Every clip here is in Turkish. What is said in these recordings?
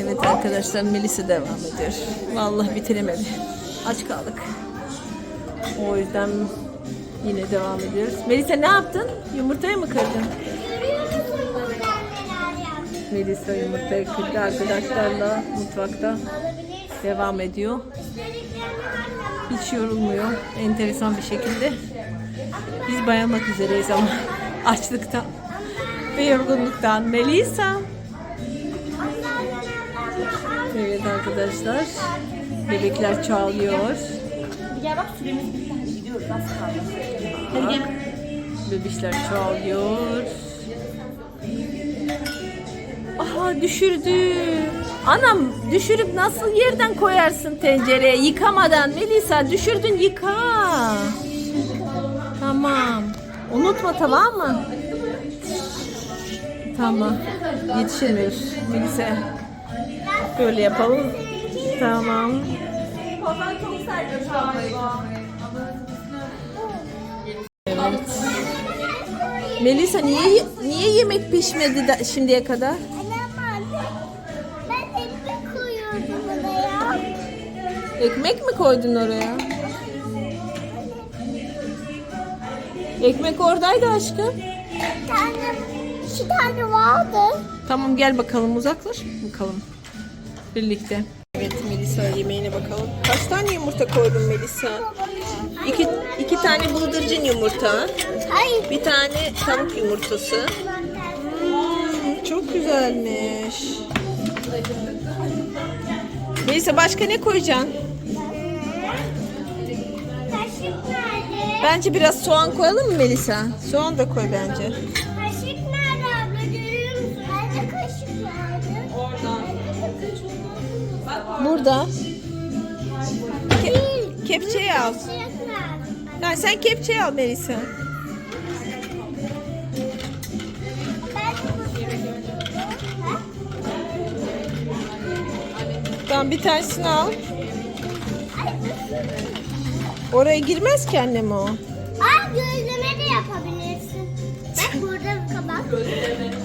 Evet arkadaşlar Melisa devam ediyor. Vallahi bitiremedi. Aç kaldık. O yüzden yine devam ediyoruz. Melisa ne yaptın? Yumurtayı mı kırdın? Melisa yumurtayı kırdı arkadaşlarla mutfakta devam ediyor. Hiç yorulmuyor. Enteresan bir şekilde. Biz bayanmak üzereyiz ama açlıktan ve yorgunluktan. Melisa. Evet arkadaşlar. Bebekler çoğalıyor. Gel bak süremiz bitti. Hadi gidiyoruz. Az kaldı. Hadi gel. Bebişler çoğalıyor. Aha düşürdü. Anam düşürüp nasıl yerden koyarsın tencereye yıkamadan Melisa düşürdün yıka. Tamam. Unutma tamam mı? Tamam. Yetişemiyor Melisa. Böyle yapalım. Tamam. Evet. Melisa niye niye yemek pişmedi da, şimdiye kadar? Ekmek mi koydun oraya? Ekmek oradaydı aşkım. Bir tane, iki tane vardı. Tamam gel bakalım uzaklaş bakalım. Birlikte. Evet Melisa yemeğine bakalım. Kaç tane yumurta koydun Melisa? İki, iki tane bıldırcın yumurta. Hayır. Bir tane tavuk yumurtası. Hmm, çok güzelmiş. Melisa başka ne koyacaksın? Bence biraz soğan koyalım mı Melisa? Soğan da koy bence. Burada. Ke- kepçeyi al. Ha, sen kepçeyi al Melisa. Tamam bir tanesini al. Oraya girmez ki annem o. Aa gözleme de yapabilirsin. Bak burada bir kabak.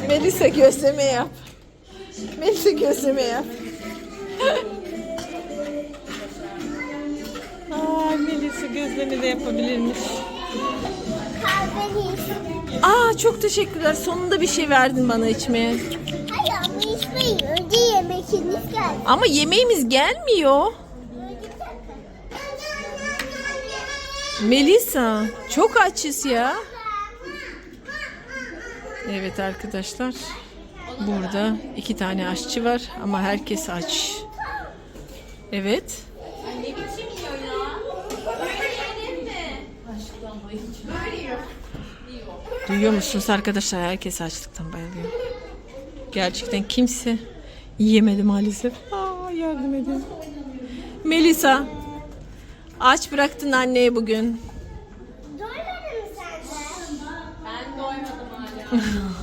Melisa gözleme yap. Melisa gözleme yap. Melisa gözleme de yapabilirmiş. Kahveni. Aa çok teşekkürler. Sonunda bir şey verdin bana içmeye. Hayır ama içmeyin. Önce yemekiniz geldi. Ama yemeğimiz gelmiyor. Melisa çok açız ya. Evet arkadaşlar. Burada iki tane aşçı var ama herkes aç. Evet. Duyuyor musunuz arkadaşlar? Herkes açlıktan bayılıyor. Gerçekten kimse yiyemedi maalesef. Aa, yardım edin. Melisa. Aç bıraktın anneye bugün. Doymadın mı sen de? Ben doymadım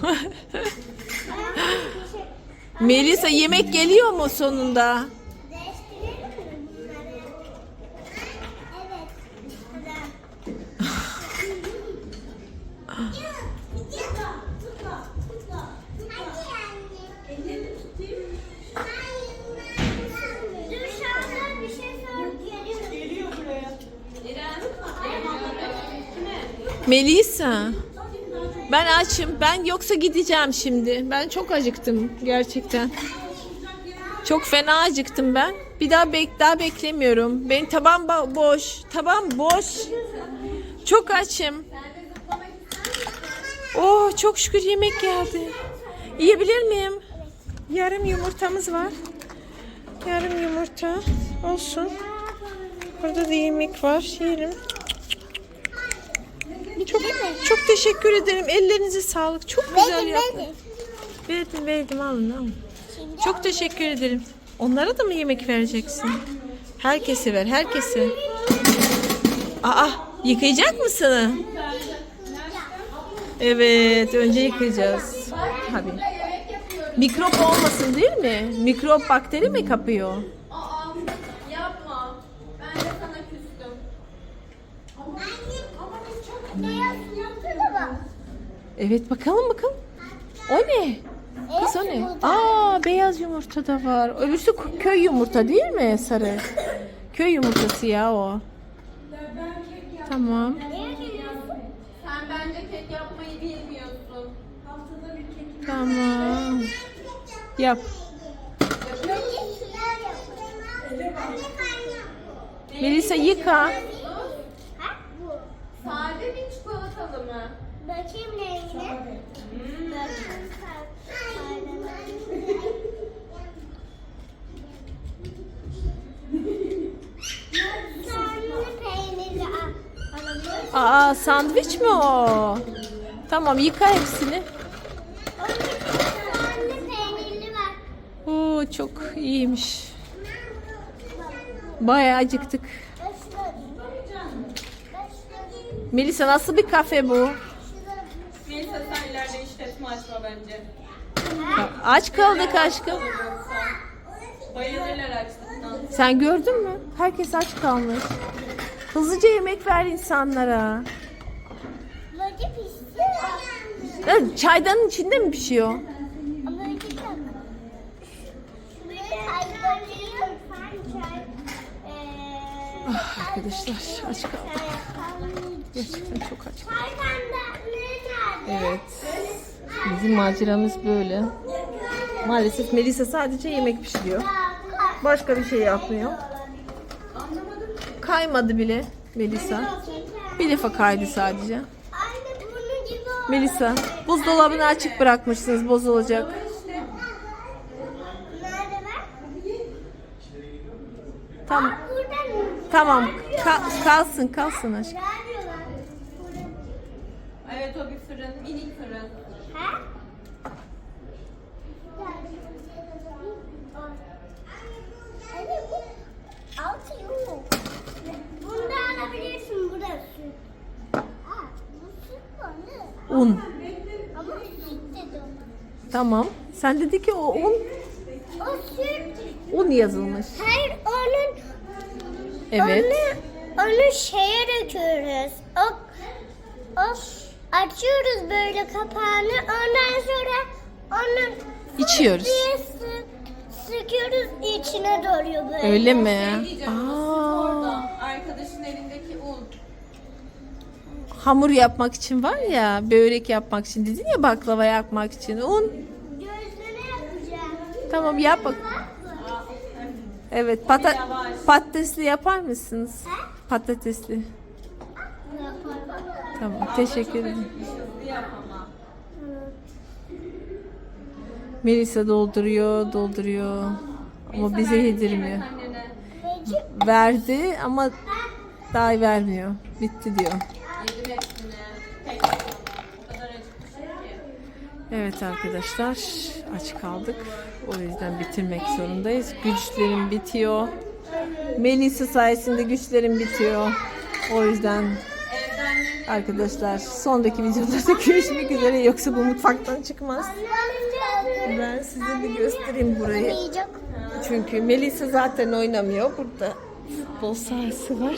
hala. Melisa yemek geliyor mu sonunda? Melisa. Ben açım. Ben yoksa gideceğim şimdi. Ben çok acıktım gerçekten. Çok fena acıktım ben. Bir daha bek daha beklemiyorum. Benim ba- boş. Tabağım boş. Çok açım. Oh çok şükür yemek geldi. Yiyebilir miyim? Yarım yumurtamız var. Yarım yumurta olsun. Burada da yemek var. Yiyelim. Çok çok teşekkür ederim. Ellerinize sağlık. Çok güzel Verdim, yaptın. verdim. Verdim alın alın. Çok teşekkür ederim. Onlara da mı yemek vereceksin? Herkese ver, herkese. Aa, yıkayacak mısın? Evet, önce yıkayacağız. Tabii. Mikrop olmasın değil mi? Mikrop bakteri mi kapıyor? Aa yapma. Ben de sana küstüm. beyaz yaptı da bak. Evet, bakalım bakalım. O ne? Kız o ne? Aa beyaz yumurta da var. Öbürsü köy yumurta değil mi sarı? Köy yumurtası ya o. Tamam. Sen bence kek yapmayı bilmiyorsun. Tamam. Yap. Peki sular yapalım. Anne kaynağı. Melisa yıka. Ha? Bu. Sade mi çikolatalı mı? Bakayım. Bakayım. Peynirli al. Alalım. Aa sandviç mi o? Tamam yıka hepsini. Sarmalı peynirli var. Oo çok iyiymiş. Bayağı acıktık. Melisa nasıl bir kafe bu? Melisa sen ileride işletme açma bence. Aç kaldık aşkım. Bayılırlar açlıktan. Sen gördün mü? Herkes aç kalmış. Hızlıca yemek ver insanlara. Ya, Çaydanın içinde mi pişiyor? Ah, Arkadaşlar aç yapan- Gerçekten çok aç. Nerede? Evet. Bizim maceramız böyle. Maalesef Melisa sadece yemek pişiriyor. Başka bir şey yapmıyor. Kaymadı bile Melisa. Bir defa kaydı sadece. Melisa, buzdolabını açık bırakmışsınız, bozulacak. Var? Tamam. Ka- kalsın, kalsın aşkım. Evet o bir fırın, minik fırın. Ha? Anne bu altı yok. Bunu da alabilirsin bu da süt. Aa, bu süt var ne? Un. Tamam. Sen dedi ki o un, O süt. un yazılmış. Hayır onun Evet. Onu, onu şeye döküyoruz. O, o açıyoruz böyle kapağını. Ondan sonra onu İçiyoruz. diye sı- sıkıyoruz içine doluyor böyle. Öyle mi? Aa, orada arkadaşın elindeki un. Hamur yapmak için var ya, börek yapmak için dedin ya baklava yapmak için un. Gözleme yapacağım. Tamam yap bak. Evet, pata patatesli yapar mısınız? Patatesli. Tamam, teşekkür ederim. Melisa dolduruyor, dolduruyor. Ama bize yedirmiyor. Verdi ama daha vermiyor. Bitti diyor. Evet arkadaşlar aç kaldık. O yüzden bitirmek zorundayız. Güçlerim bitiyor. Melisa sayesinde güçlerim bitiyor. O yüzden arkadaşlar sondaki videolarda görüşmek üzere yoksa bu mutfaktan çıkmaz. Ben size bir göstereyim burayı. Çünkü Melisa zaten oynamıyor. Burada futbol sahası var.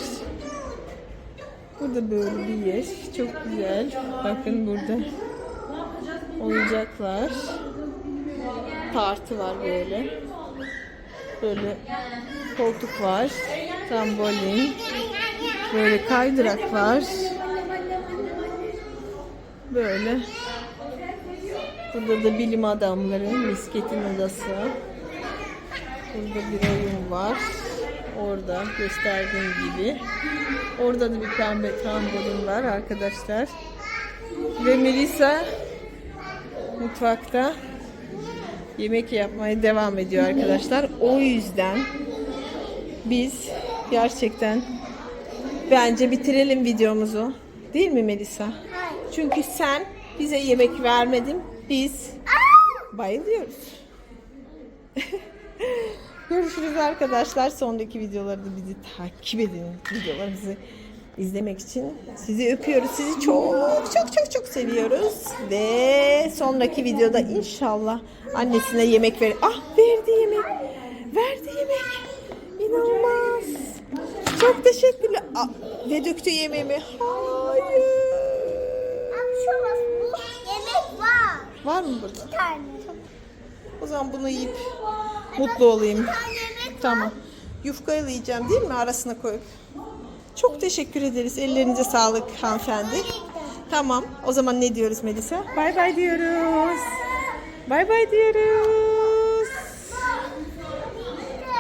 Burada böyle bir yer. Çok güzel. Bakın burada oyuncaklar. Tartı var böyle. Böyle koltuk var. Trambolin. Böyle kaydırak var. Böyle. Burada da bilim adamları, misketin odası. Burada bir oyun var. Orada gösterdiğim gibi. Orada da bir pembe trambolin var arkadaşlar. Ve Melisa mutfakta yemek yapmaya devam ediyor arkadaşlar. O yüzden biz gerçekten bence bitirelim videomuzu. Değil mi Melisa? Çünkü sen bize yemek vermedin. Biz bayılıyoruz. Görüşürüz arkadaşlar. Sondaki videolarda bizi takip edin. Videolarımızı izlemek için sizi öpüyoruz. Sizi çok çok çok çok seviyoruz. Ve sonraki videoda inşallah annesine yemek ver. Ah verdi yemek. Verdi yemek. İnanılmaz. Çok teşekkürler. Ah, ve döktü yemeğimi. Hayır. Yemek var. Var mı burada? Bir tane. O zaman bunu yiyip mutlu olayım. Tamam. Yufka yiyeceğim değil mi arasına koyup? Çok teşekkür ederiz. Ellerinize sağlık hanımefendi. Tamam. O zaman ne diyoruz Melisa? Bay bay diyoruz. Bay bay diyoruz.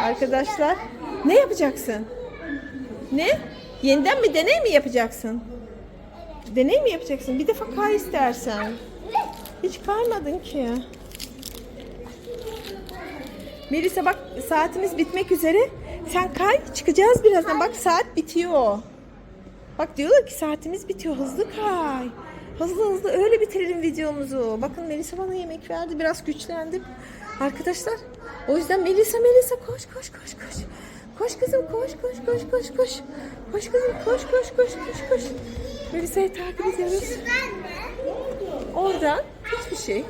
Arkadaşlar ne yapacaksın? Ne? Yeniden bir deney mi yapacaksın? Deney mi yapacaksın? Bir defa kay istersen. Hiç kaymadın ki. Melisa bak saatimiz bitmek üzere. Sen kay çıkacağız birazdan. Bak saat bitiyor. Bak diyorlar ki saatimiz bitiyor. Hızlı kay. Hızlı hızlı öyle bitirelim videomuzu. Bakın Melisa bana yemek verdi. Biraz güçlendim. Arkadaşlar o yüzden Melisa Melisa koş koş koş koş. Koş kızım koş koş koş koş koş. Koş kızım koş koş koş koş koş. Melisa'yı takip ediyoruz. Oradan hiçbir şey.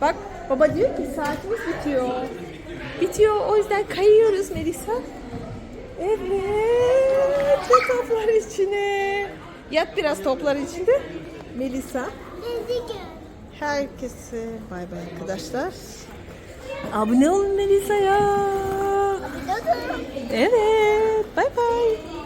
Bak baba diyor ki saatimiz bitiyor. Bitiyor o yüzden kayıyoruz Melisa. Evet. Ve toplar içine. Yat biraz toplar içinde. Melisa. Herkese bay bay arkadaşlar. Abone olun Melisa'ya. Evet. Bay bay.